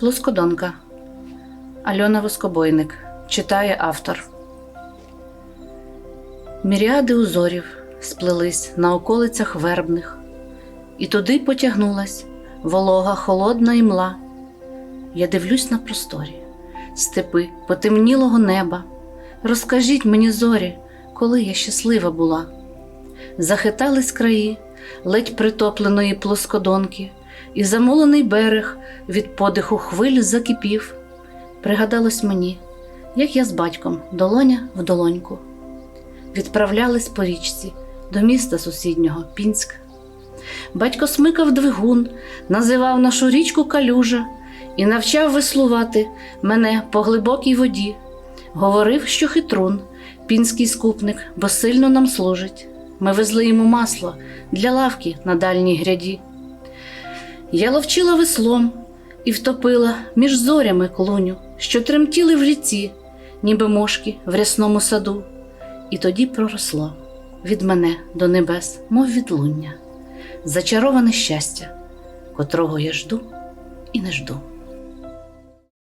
Плоскодонка Альона Воскобойник читає автор. Міріади узорів сплелись на околицях вербних, і туди потягнулась волога холодна і мла. Я дивлюсь на просторі, степи потемнілого неба. Розкажіть мені зорі, коли я щаслива була. Захитались краї ледь притопленої плоскодонки, і замолений берег від подиху хвиль закипів. Пригадалось мені, як я з батьком долоня в долоньку. Відправлялись по річці до міста сусіднього Пінськ. Батько смикав двигун, називав нашу річку калюжа і навчав веслувати мене по глибокій воді. Говорив, що хитрун, пінський скупник, бо сильно нам служить. Ми везли йому масло для лавки на дальній гряді. Я ловчила веслом і втопила між зорями клуню, що тремтіли в ріці, ніби мошки в рясному саду. І тоді проросло від мене до небес, мов відлуння, зачароване щастя, котрого я жду і не жду.